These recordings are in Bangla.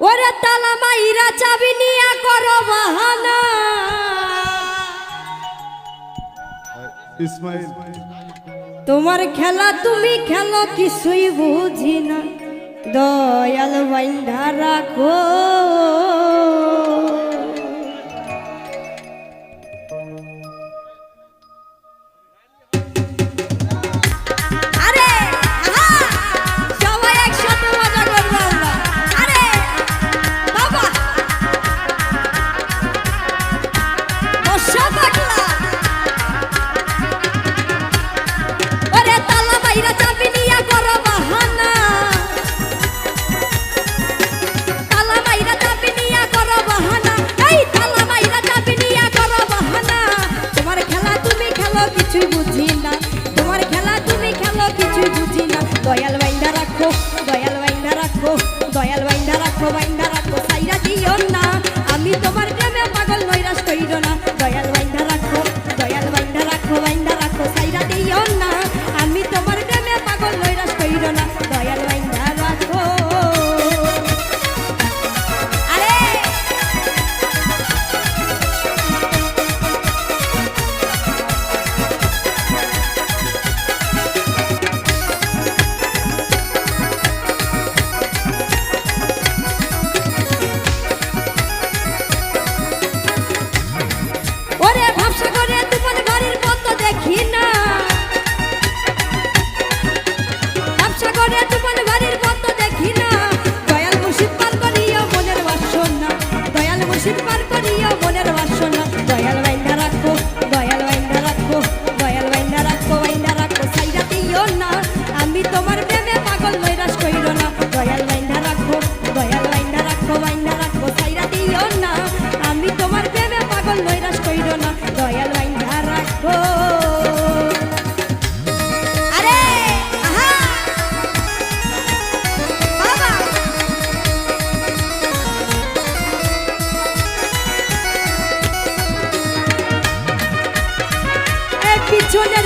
ওরে তালা মাইরা চাবি নিয়া কর বাহানা। ইসমাইল। তোমার খেলা তুমি খেলো কিছুই বুঝি না। দয়াল বাইন্ধা রাখো। কিছুই বুঝি না। তোমার খেলা তুমি খেলো কিছুই বুঝি না। দয়াল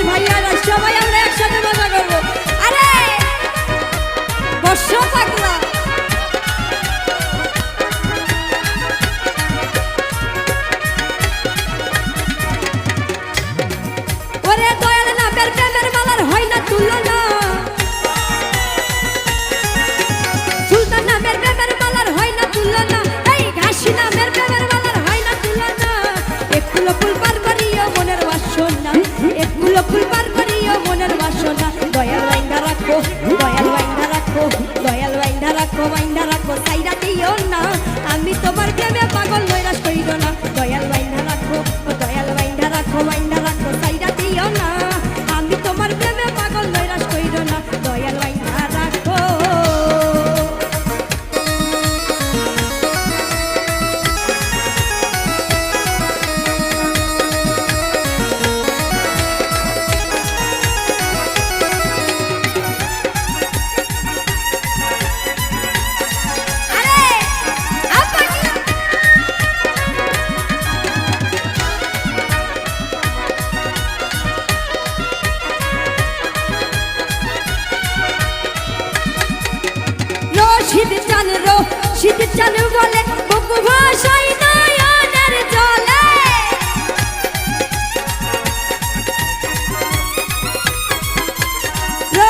ভাইয়ারা সবাই আমরা একসাথে মজা করব। আরে বর্ষ থাকলাম ফুল পার করিও মনের বাসনা। দয়াল বাইন্দা রাখো, দয়াল বাইন্দা রাখো, দয়াল বাইন্দা রাখো বাইন্দা রাখো, সাইরা দিও না। আমি তোমার প্রেমে পাগল হয়ে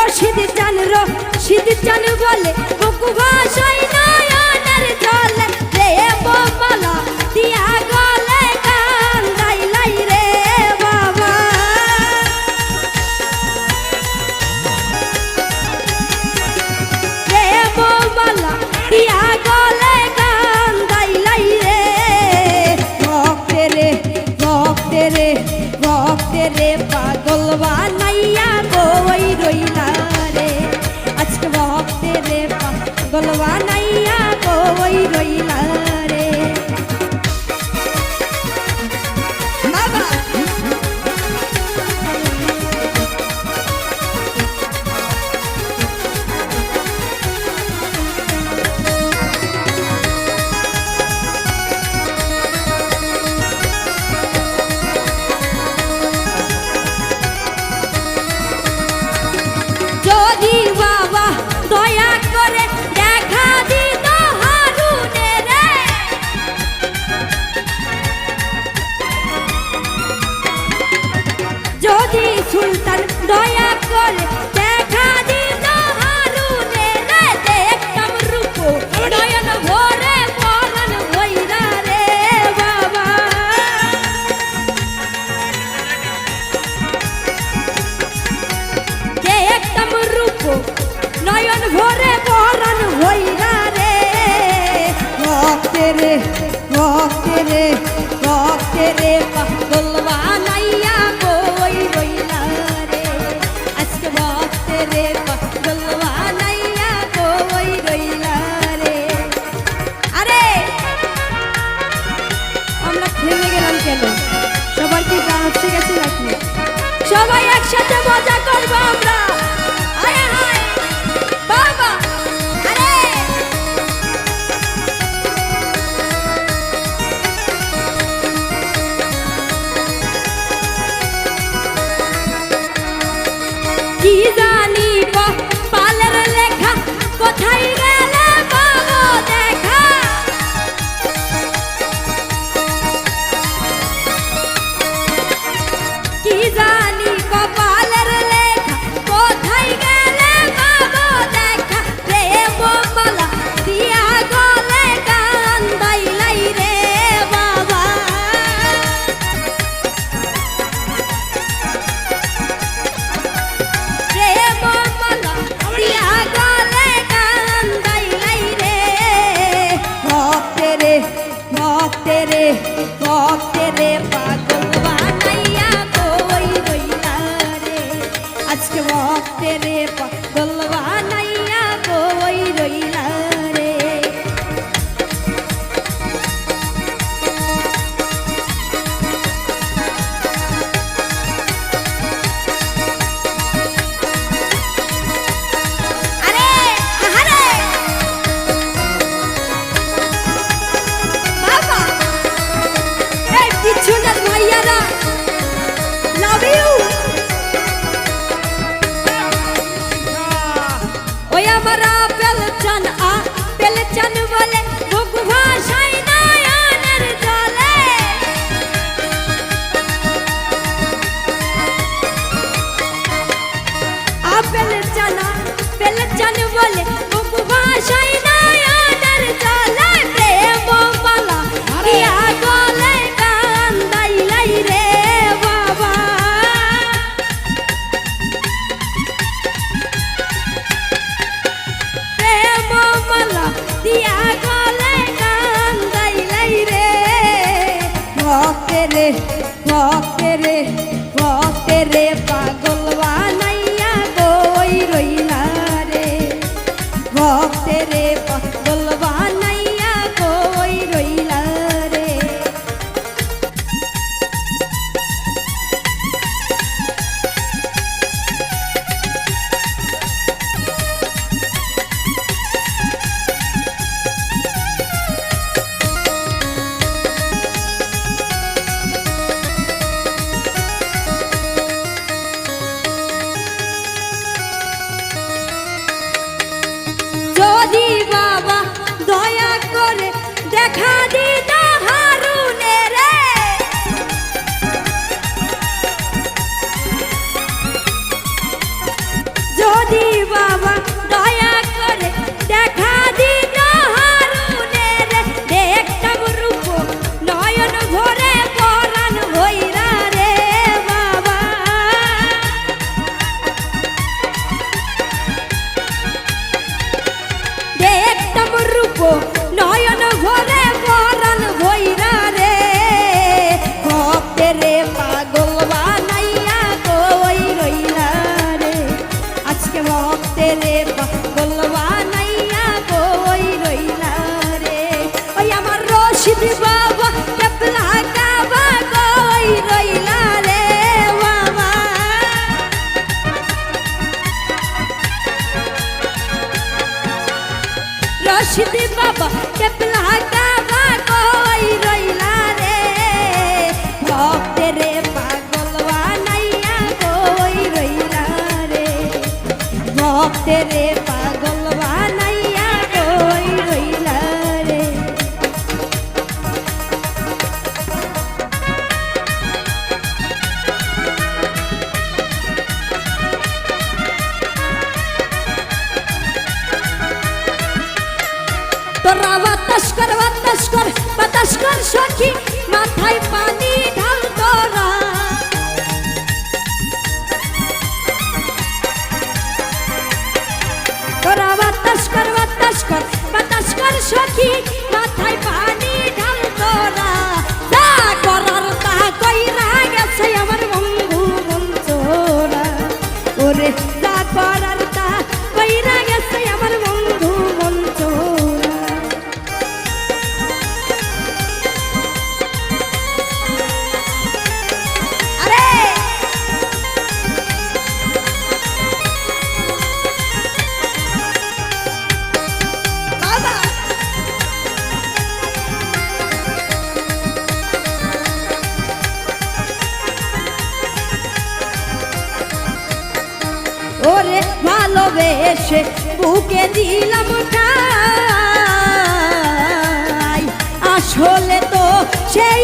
রশিদ চান রশিদ চান বলে বুক ভাষায় নয়নের জলে রে বোমালা দিয়া গলে গান গাইলাই রে বাবা রে বোমালা দিয়া গলে গান গাইলাই রে ভক্তে রে ভক্তে রে ভক্তে রে পাগল বানাইয়া গো রই বলবান সবাই একসাথে মজা করব আমরা। Jesus. हमरा बेलचन आ बेलचन वाले Yo সখী, মাথায় পানি ঢাল তোরা তোরা বাতাস কর বাতাস কর বাতাস কর সখী, মাথায় পানি ওরে তা করার তা কইরা গেছে তোকে দিলাম আসলে তো সেই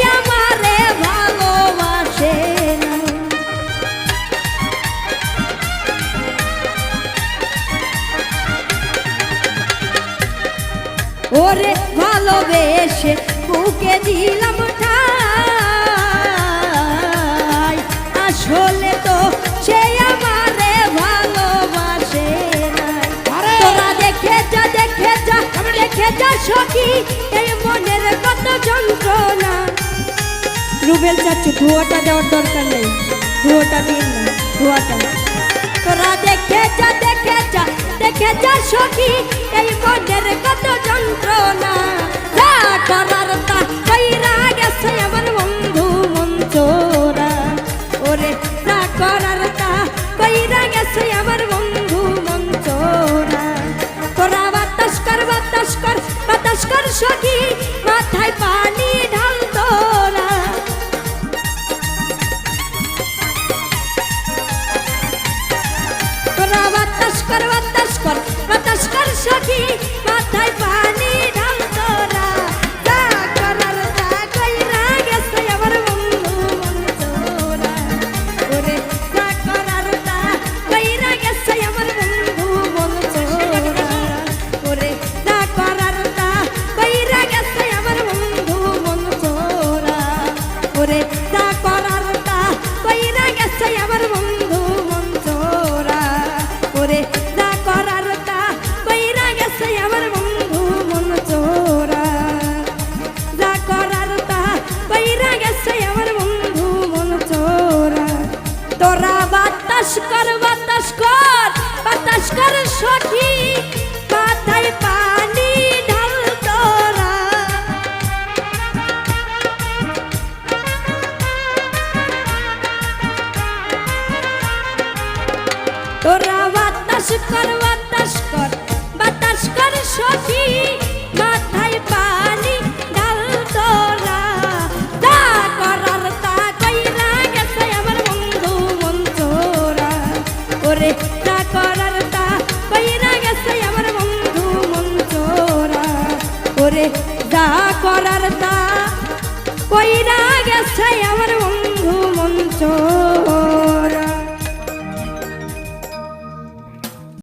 বেটা সখী, এই মনের কত যন্ত্রণা। রুবেল চাচ্ছু ধোয়াটা দেওয়ার দরকার নেই। ধোয়াটা দিন না, ধোয়াটা তোরা দেখে যা দেখে যা দেখে যা সখী, এই মনের কত যন্ত্রণা। করার তা কইরা গেছে আমার বন্ধু মঞ্চরা ওরে না করার তা কইরা আমার বন্ধু